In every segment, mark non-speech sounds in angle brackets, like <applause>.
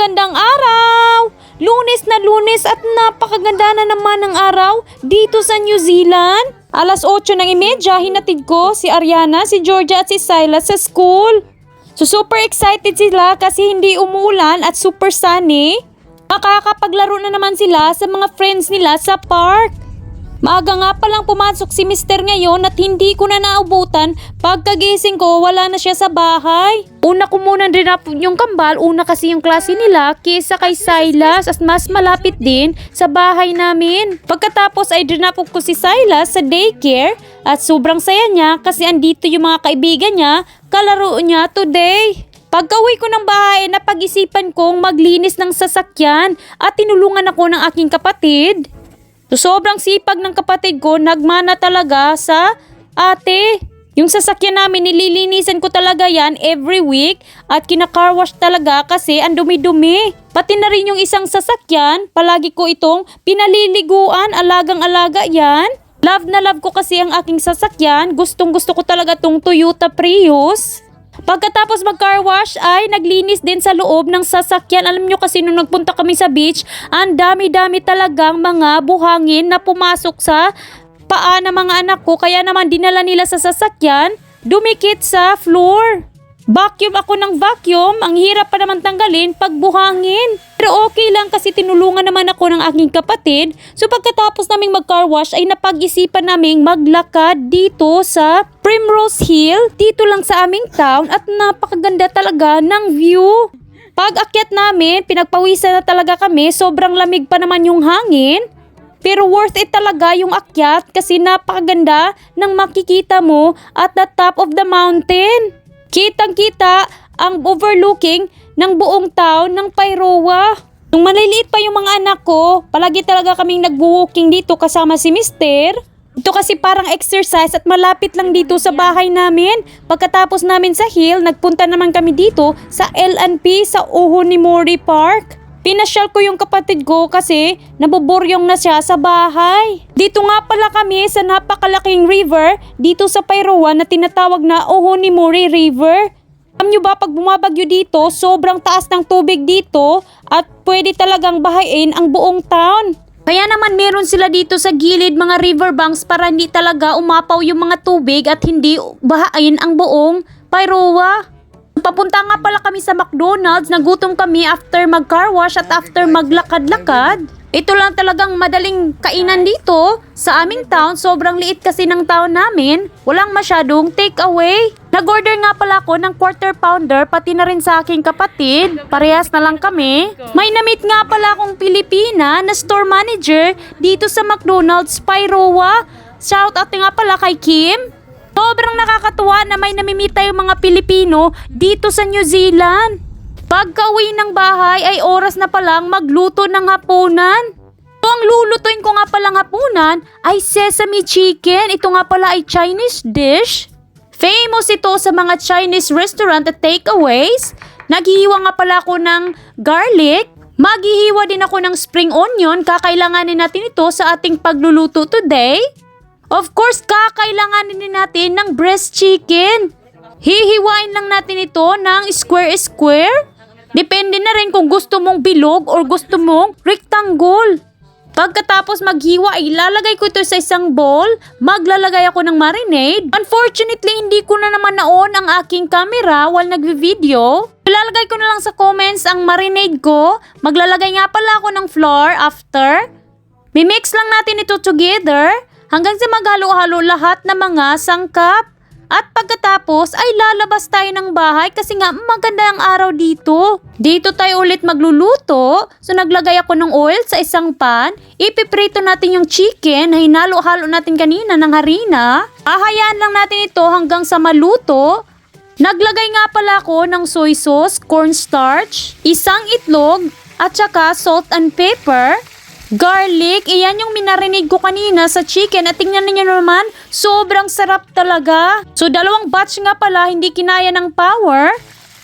Magandang araw! Lunes na lunes at napakaganda na naman ng araw dito sa New Zealand. Alas 8 ng imedya, hinatid ko si Ariana, si Georgia at si Silas sa school. So super excited sila kasi hindi umuulan at super sunny. Makakapaglaro na naman sila sa mga friends nila sa park. Maaga nga palang pumasok si Mister ngayon at hindi ko na naubutan. Pagkagising ko, wala na siya sa bahay. Una ko muna dinap yung kambal, una kasi yung klase nila kesa kay Silas at mas malapit din sa bahay namin. Pagkatapos ay dinapog ko si Silas sa daycare at sobrang saya niya kasi andito yung mga kaibigan niya, kalaro niya today. Pagka-uwi ko ng bahay, napag-isipan kong maglinis ng sasakyan at tinulungan ako ng aking kapatid. So, sobrang sipag ng kapatid ko, nagmana talaga sa ate. Yung sasakyan namin, nililinisan ko talaga yan every week at kinacar wash talaga kasi ang dumi-dumi. Pati na rin yung isang sasakyan, palagi ko itong pinaliliguan, alagang-alaga yan. Love na love ko kasi ang aking sasakyan. Gustong gusto ko talaga tong Toyota Prius. Pagkatapos mag-car wash ay naglinis din sa loob ng sasakyan. Alam nyo kasi nung nagpunta kami sa beach, ang dami-dami talagang mga buhangin na pumasok sa paa ng mga anak ko. Kaya naman dinala nila sa sasakyan, dumikit sa floor. Vacuum ako ng vacuum, ang hirap pa naman tanggalin pag buhangin. Pero okay lang kasi tinulungan naman ako ng aking kapatid. So pagkatapos naming mag-car wash ay napag-isipan naming maglakad dito sa Primrose Hill, dito lang sa aming town at napakaganda talaga ng view. Pag akyat namin, pinagpawisan na talaga kami, sobrang lamig pa naman yung hangin. Pero worth it talaga yung akyat kasi napakaganda ng makikita mo at the top of the mountain. Kitang-kita ang overlooking ng buong town ng Pairoa. Nung maliliit pa yung mga anak ko, palagi talaga kaming nag-walking dito kasama si Mister. Ito kasi parang exercise at malapit lang dito sa bahay namin. Pagkatapos namin sa hill, nagpunta naman kami dito sa LNP sa Ohonimori Park. Pinasyal ko yung kapatid ko kasi naboboryong na siya sa bahay. Dito nga pala kami sa napakalaking river dito sa Pairoa na tinatawag na Ohonimori River. Alam nyo ba pag bumabagyo dito, sobrang taas ng tubig dito at pwede talagang bahayin ang buong town. Kaya naman meron sila dito sa gilid mga riverbanks para hindi talaga umapaw yung mga tubig at hindi bahain ang buong Pairoa. Papunta nga pala kami sa McDonald's, nagutom kami after mag-car wash at after maglakad-lakad. Ito lang talagang madaling kainan dito. Sa aming town, sobrang liit kasi ng town namin. Walang masyadong take away. Nag-order nga pala ako ng quarter pounder pati na rin sa aking kapatid. Parehas na lang kami. May namit nga pala akong Pilipina na store manager dito sa McDonald's Pyroa. Shout out nga pala kay Kim. Sobrang nakakatuwa na may namimita yung mga Pilipino dito sa New Zealand. Pagka-uwi ng bahay ay oras na palang magluto ng hapunan. So, ang lulutuin ko nga palang hapunan ay sesame chicken. Ito nga pala ay Chinese dish. Famous ito sa mga Chinese restaurant at takeaways. Naghihiwa nga pala ako ng garlic. Maghihiwa din ako ng spring onion. Kakailanganin natin ito sa ating pagluluto today. Of course, kakailanganin din natin ng breast chicken. Hihiwain lang natin ito ng square-square. Depende na rin kung gusto mong bilog or gusto mong rectangle. Pagkatapos maghiwa, ilalagay ko ito sa isang bowl. Maglalagay ako ng marinade. Unfortunately, hindi ko na naman naon ang aking camera while nagvi-video. Ilalagay ko na lang sa comments ang marinade ko. Maglalagay nga pala ako ng flour after. Mimix lang natin ito together hanggang sa maghalo-halo lahat ng mga sangkap. At pagkatapos ay lalabas tayo ng bahay kasi nga maganda ang araw dito. Dito tayo ulit magluluto. So naglagay ako ng oil sa isang pan. Ipiprito natin yung chicken na hinalo-halo natin kanina ng harina. Ahayaan lang natin ito hanggang sa maluto. Naglagay nga pala ako ng soy sauce, cornstarch, isang itlog, at saka salt and pepper. Garlic, iyan yung minarinig ko kanina sa chicken at tingnan niyo naman, sobrang sarap talaga. So dalawang batch nga pala, hindi kinaya ng power.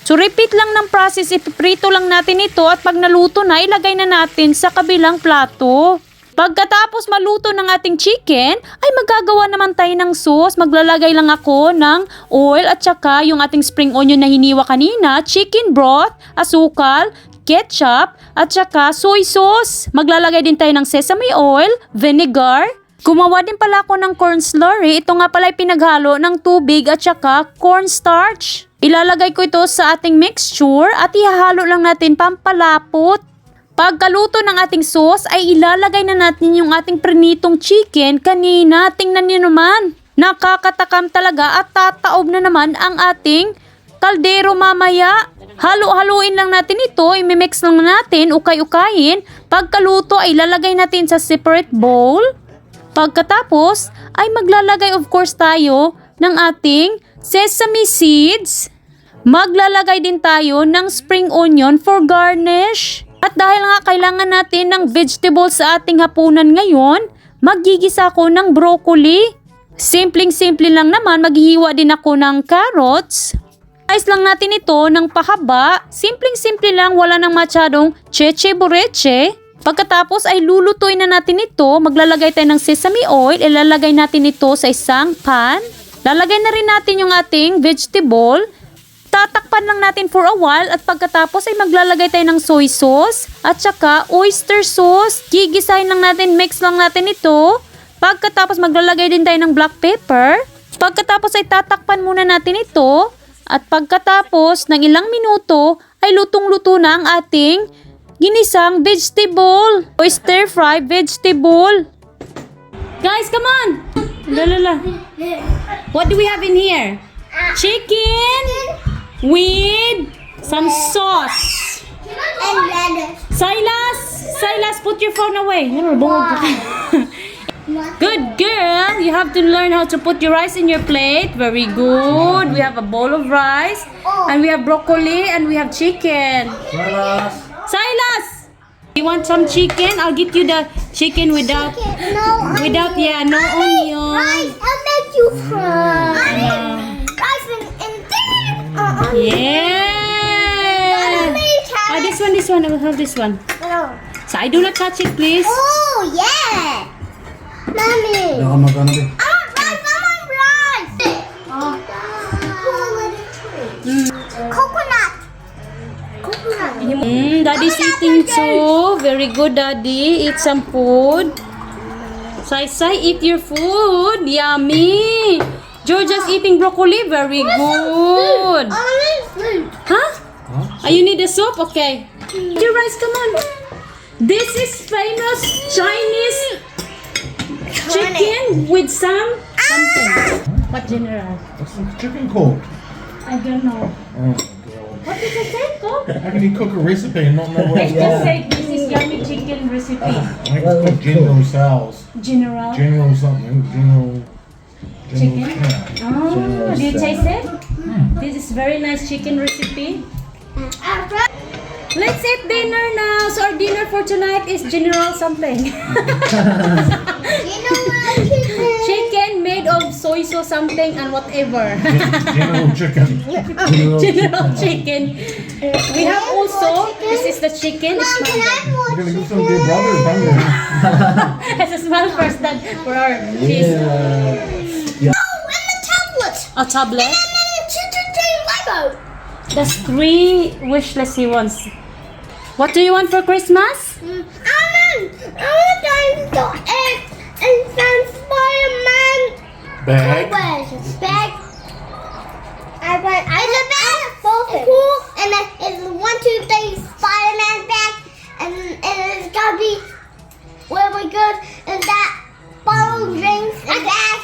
So repeat lang ng process, ipiprito lang natin ito at pag naluto na, ilagay na natin sa kabilang plato. Pagkatapos maluto ng ating chicken, ay magagawa naman tayo ng sauce. Maglalagay lang ako ng oil at saka yung ating spring onion na hiniwa kanina, chicken broth, asukal, ketchup, at saka soy sauce. Maglalagay din tayo ng sesame oil, vinegar. Gumawa din pala ako ng corn slurry. Ito nga pala ay pinaghalo ng tubig at saka cornstarch. Ilalagay ko ito sa ating mixture at ihahalo lang natin pampalapot. Pagkaluto ng ating sauce ay ilalagay na natin yung ating prinitong chicken kanina. Tingnan niyo naman. Nakakatakam talaga at tataob na naman ang ating kaldero mamaya. Halo-haluin lang natin ito, imimix lang natin, ukay-ukayin. Pagkaluto ay ilalagay natin sa separate bowl. Pagkatapos ay maglalagay of course tayo ng ating sesame seeds. Maglalagay din tayo ng spring onion for garnish. At dahil nga kailangan natin ng vegetables sa ating hapunan ngayon, magigisa ako ng broccoli. Simpleng-simple lang naman, maghihiwa din ako ng carrots. Ice lang natin ito ng pahaba. Simpleng-simple lang, wala nang masyadong cheche boreche. Pagkatapos ay lulutuin na natin ito. Maglalagay tayo ng sesame oil. Ilalagay natin ito sa isang pan. Lalagay na rin natin yung ating vegetable. Tatakpan lang natin for a while at pagkatapos ay maglalagay tayo ng soy sauce at saka oyster sauce. Gigisahin lang natin, mix lang natin ito. Pagkatapos maglalagay din tayo ng black pepper. Pagkatapos ay tatakpan muna natin ito. At pagkatapos ng ilang minuto ay lutong-luto na ang ating ginisang vegetable. Oyster fry vegetable. Guys, come on! Lalala. What do we have in here? Chicken with some sauce. And lettuce. Silas! Silas, put your phone away. <laughs> Good girl! You have to learn how to put your rice in your plate. Very good. We have a bowl of rice. Oh. And we have broccoli and we have chicken. Silas! Silas. You want some chicken? I'll get you the chicken without No, without yeah, no onion. rice. I'll make you fry. Rice and, and then. Uh-uh. Yeah! Oh, this one, this one. I will have this one. Oh. So I do not touch it, please. Oh, yeah. Mommy. Baka magkano din. I want rice. I want rice. Oh. Coconut. Coconut. Mm, daddy's eating too. Very good, daddy. Eat some food. Sai Sai, eat your food. Yummy. Georgia's eating broccoli. Very good. Huh? Oh, you need a soup? Okay. Your rice, come on. This is famous Chinese chicken with some something. Ah! What general? What's the chicken called? I don't know. Oh, God. What did I say? Go. How can you cook a recipe and not know what it's Just called? say this is yummy chicken recipe. Ah, I think it's called General Sal's. General. General something. General. Chicken? Oh, general yeah. Oh, did you taste it? Hmm. This is very nice chicken recipe. Ah, Let's eat dinner now. So our dinner for tonight is general something. chicken made of soy sauce something and whatever. General chicken. general chicken. We have also, this is the chicken. It's Can not- I You're watch gonna give some to your brothers, hungry. <laughs> It's a small first that for our cheese. Oh, and the tablet. A tablet. And then the children Lego. That's three wish list he wants. What do you want for Christmas? Mm, I want, I want dinosaur and, and some Spider-Man. Bag. Bag? I want, I want a bag. It's cool. And then it's one, two, three Spider-Man bag. And, and it's gonna be really good. And that bottle of drinks and bag.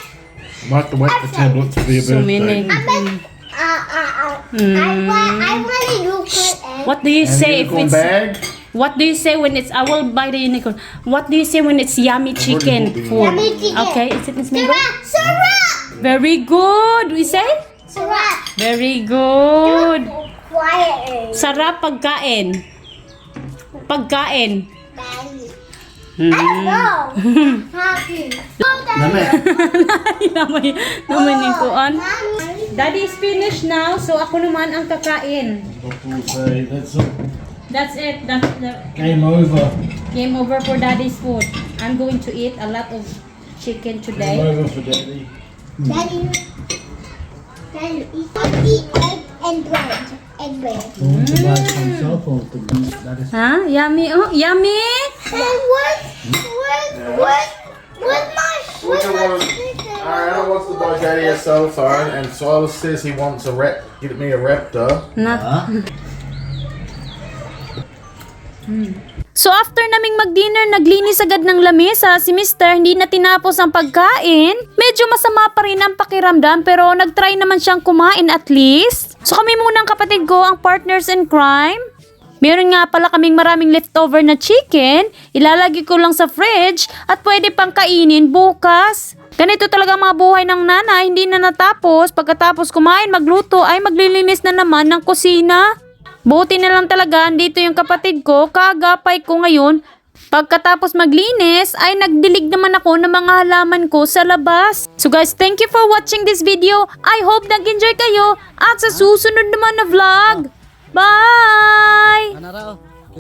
Might have to wait for tablets for your So birthday. many. I bet, uh, uh, uh, I want, I want a unicorn egg. What do you And say if it's bag. What do you say when it's I will buy the unicorn. What do you say when it's yummy chicken food? Yummy chicken. Okay, is it Miss Mango? Syrup! Very good. We say? Syrup! Very good. Quiet. Sarap pagkain. Pagkain. I don't know. Happy. Lame. naman, naman yung kuan. Daddy is finished now, so ako naman ang kakain. Doctor will say that's it. That's it. That's the Game over. game over for daddy's food. I'm going to eat a lot of chicken today. Game today. over for daddy. Hmm. Daddy, Daddy, eat, eat egg and bread. egg bear. I want to buy some cell phones to be. That is. Ha? Yummy, oh, yummy! And what? What? What? What my? What my? Ariana wants to buy Daddy a cell phone, and Silas says he wants a rep. Get me a Raptor. Na. Huh? So after naming mag-dinner, naglinis agad ng lamesa si Mr. Hindi na tinapos ang pagkain. Medyo masama pa rin ang pakiramdam pero nag-try naman siyang kumain at least. So kami muna ang kapatid ko ang partners in crime. Meron nga pala kaming maraming leftover na chicken, ilalagay ko lang sa fridge at pwede pang kainin bukas. Ganito talaga mga buhay ng nana, hindi na natapos. Pagkatapos kumain, magluto ay maglilinis na naman ng kusina. Buti na lang talaga, andito yung kapatid ko, kagapay ko ngayon. Pagkatapos maglinis, ay nagdilig naman ako ng mga halaman ko sa labas. So guys, thank you for watching this video. I hope nag-enjoy kayo at sa susunod naman na vlog. Bye! Raw?